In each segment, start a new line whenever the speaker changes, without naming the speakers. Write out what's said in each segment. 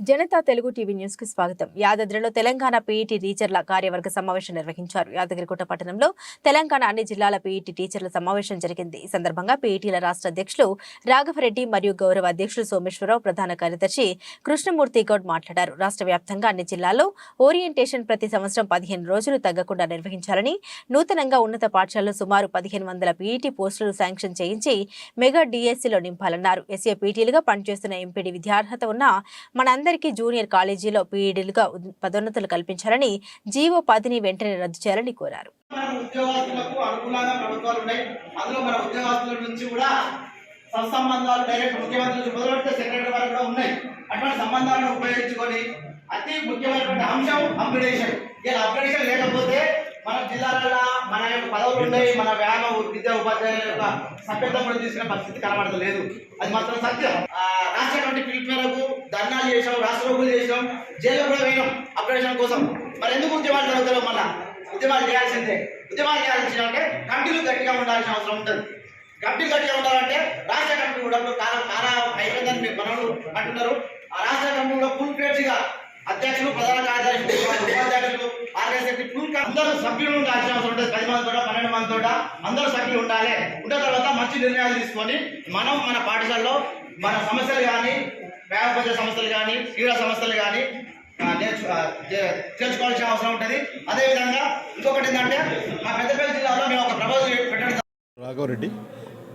Janata Telugu TV న్యూస్కి స్వాగతం. యాదాద్రిలో Telangana PET టీచర్ల కార్యవర్గ సమావేశం నిర్వహించారు. యాదగిరిగుట్ట పట్టణంలో తెలంగాణ అన్ని జిల్లాల పీఈటీ టీచర్ల సమావేశం జరిగింది. ఈ సందర్భంగా పీఈటీల రాష్ట్ర అధ్యక్షులు రాఘవరెడ్డి మరియు గౌరవ అధ్యక్షులు సోమేశ్వరరావు ప్రధాన కార్యదర్శి కృష్ణమూర్తి గౌడ్ మాట్లాడారు. రాష్ట్ర వ్యాప్తంగా అన్ని జిల్లాల్లో ఓరియంటేషన్ ప్రతి సంవత్సరం పదిహేను రోజులు తగ్గకుండా నిర్వహించాలని నూతనంగా ఉన్నత పాఠశాలలో సుమారు పదిహేను వందల పీఈటీ పోస్టులు శాంక్షన్ చేయించి మెగా డిఎస్సీలో నింపాలన్నారు. ఎస్ఏ పీటీలుగా పనిచేస్తున్న ఎంపీడీ విద్యార్హత ఉన్న మనందరికీ జూనియర్ కాలేజీలో పీఈడీలుగా పదోన్నతులు కల్పించాలని జీవో పదిని వెంటనే రద్దు చేయాలని కోరారు.
ఉద్యోగస్తులకు అనుకూలంగా ప్రభుత్వాలు ఉన్నాయి. అందులో మన ఉద్యోగస్తుల నుంచి కూడా సత్సంబంధాలు డైరెక్ట్ ముఖ్యమంత్రి నుంచి మొదలుపెడితే సెక్రటరీ కూడా ఉన్నాయి. అటువంటి సంబంధాలను ఉపయోగించుకొని అతి ముఖ్యమైనటువంటి అంశం అప్గ్రేడేషన్ ఇలా అప్గ్రేడేషన్ లేకపోతే మన జిల్లాలలో మన యొక్క పదవులు ఉన్నాయి. మన వ్యాయామ విద్యా ఉపాధ్యాయుల యొక్క సభ్యత్వం కూడా తీసుకునే పరిస్థితి కనబడతలేదు. అది మాత్రం సత్యం. ఆ, పిలుపు మేరకు ధర్నాలు చేసాం రాష్ట్రపతులు చేసాం జైలు కూడా వేయడం అప్గ్రేడేషన్ కోసం. మరి ఎందుకు ఉద్యమాలు జరుగుతారో మన ఉద్యమాలు చేయాల్సిందే. ఉద్యమాలు చేయాల్సిందే అంటే కమిటీలు గట్టిగా ఉండాల్సిన అవసరం ఉంటుంది. కమిటీలు గట్టిగా ఉండాలంటే రాష్ట్ర కమిటీ కూడా ఇప్పుడు కాలం కాలా అయిపోయిందని మీ మనలు అంటున్నారు. ఆ రాష్ట్ర కూడా ఫుల్ ఫ్లెడ్జ్ అధ్యక్షులు ప్రధాన కార్యదర్శులు ఉపాధ్యక్షులు ఆర్గనైజేషన్ ఫుల్ అందరూ సభ్యులు ఉండాల్సిన అవసరం ఉంటుంది. పది మంది తోట పన్నెండు మంది తోట అందరూ సభ్యులు ఉండాలి. ఉన్న తర్వాత మంచి నిర్ణయాలు తీసుకొని మనం మన పాఠశాలలో మన సమస్యలు కానీ వ్యాపార సంస్థలు కానీ క్రీడా సంస్థలు కానీ ఆ, నేర్చు చేర్చుకోవాల్సిన అవసరం ఉంటుంది. అదేవిధంగా ఇంకొకటి ఏంటంటే మా పెద్దపల్లి జిల్లాలో మేము ఒక ప్రపోజల్ పెట్టడం
రాఘవరెడ్డి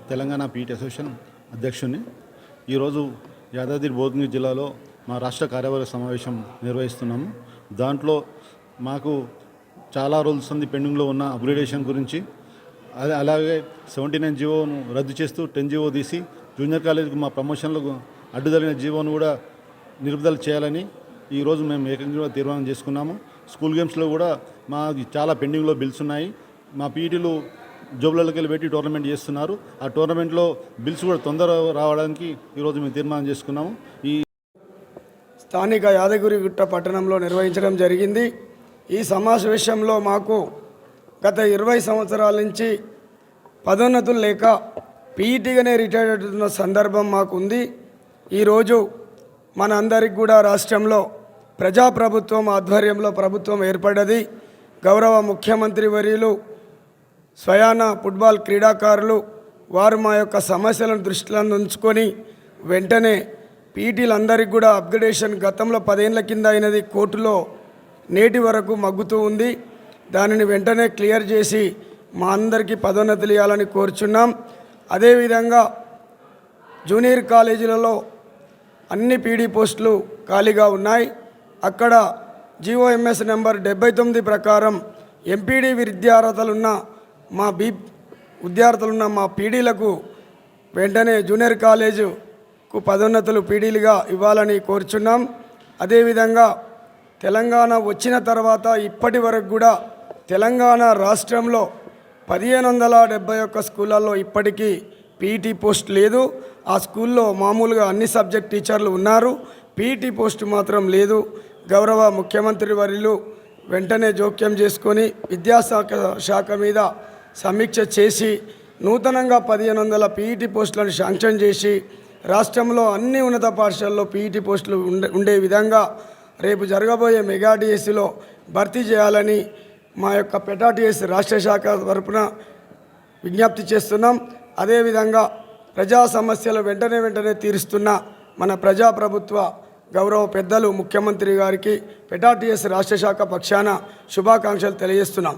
తెలంగాణ పీటీ అసోసియేషన్ అధ్యక్షుడిని ఈరోజు యాదాద్రి భువనగిరి జిల్లాలో మా రాష్ట్ర కార్యవర్గ సమావేశం నిర్వహిస్తున్నాము. దాంట్లో మాకు చాలా రోజుల సంది పెండింగ్లో ఉన్న అప్గ్రేడేషన్ గురించి అలాగే సెవెంటీ నైన్ జీవోను రద్దు చేస్తూ టెన్ జీవో తీసి జూనియర్ కాలేజీకి మా ప్రమోషన్లకు అడ్డుదలైన జీవోను కూడా నిలుపుదల చేయాలని ఈరోజు మేము ఏకంగా తీర్మానం చేసుకున్నాము. స్కూల్ గేమ్స్లో కూడా మాది చాలా పెండింగ్లో బిల్స్ ఉన్నాయి. మా పీఈటీలు జోబులకి వెళ్ళి పెట్టి టోర్నమెంట్ చేస్తున్నారు. ఆ టోర్నమెంట్లో బిల్స్ కూడా తొందర రావడానికి ఈరోజు మేము తీర్మానం చేసుకున్నాము. ఈ
స్థానిక యాదగిరిగుట్ట పట్టణంలో నిర్వహించడం జరిగింది. ఈ సమావేశంలో మాకు గత ఇరవై సంవత్సరాల నుంచి పదోన్నతులు లేక పీఈటీగానే రిటైర్ అవుతున్న సందర్భం మాకు ఉంది ఈరోజు మనందరికి కూడా రాష్ట్రంలో ప్రజాప్రభుత్వం ఆధ్వర్యంలో ప్రభుత్వం ఏర్పడ్డది. గౌరవ ముఖ్యమంత్రి వర్యులు స్వయాన ఫుట్బాల్ క్రీడాకారులు వారు మా యొక్క సమస్యలను దృష్టిలో ఉంచుకొని వెంటనే పీటీలందరికీ కూడా అప్గ్రేడేషన్ గతంలో పదేళ్ళ కింద అయినది కోర్టులో నేటి వరకు మగ్గుతూ ఉంది. దానిని వెంటనే క్లియర్ చేసి మా అందరికీ పదోన్నతులు ఇవ్వాలని కోరుచున్నాం. అదేవిధంగా జూనియర్ కాలేజీలలో అన్ని పీడీ పోస్టులు ఖాళీగా ఉన్నాయి. అక్కడ జీఓఎంఎస్ నెంబర్ డెబ్బై తొమ్మిది ప్రకారం ఎంపీడీ విద్యార్హతలున్న మా బీ విద్యార్థులున్న మా పీడీలకు వెంటనే జూనియర్ కాలేజుకు పదోన్నతులు పీడీలుగా ఇవ్వాలని కోరుచున్నాం. అదేవిధంగా తెలంగాణ వచ్చిన తర్వాత ఇప్పటి వరకు కూడా తెలంగాణ రాష్ట్రంలో పదిహేను వందల డెబ్బై ఒక్క స్కూళ్ళల్లో ఇప్పటికీ పీఈటీ పోస్ట్ లేదు. ఆ స్కూల్లో మామూలుగా అన్ని సబ్జెక్ట్ టీచర్లు ఉన్నారు. పీఈటీ పోస్ట్ మాత్రం లేదు. గౌరవ ముఖ్యమంత్రి వర్యులు వెంటనే జోక్యం చేసుకొని విద్యాశాఖ శాఖ మీద సమీక్ష చేసి నూతనంగా పదిహేను వందల పీఈటీ పోస్టులను శాంక్షన్ చేసి రాష్ట్రంలో అన్ని ఉన్నత పాఠశాలలో పీఈటీ పోస్టులు ఉండే ఉండే విధంగా రేపు జరగబోయే మెగా డిఎస్సిలో భర్తీ చేయాలని మా యొక్క పెటాటిఎస్ రాష్ట్ర శాఖ తరపున విజ్ఞప్తి చేస్తున్నాం. అదేవిధంగా ప్రజా సమస్యలు వెంటనే వెంటనే తీరుస్తున్న మన ప్రజాప్రభుత్వ గౌరవ పెద్దలు ముఖ్యమంత్రి గారికి పెటాటిఎస్ రాష్ట్ర శాఖ పక్షాన శుభాకాంక్షలు తెలియజేస్తున్నాం.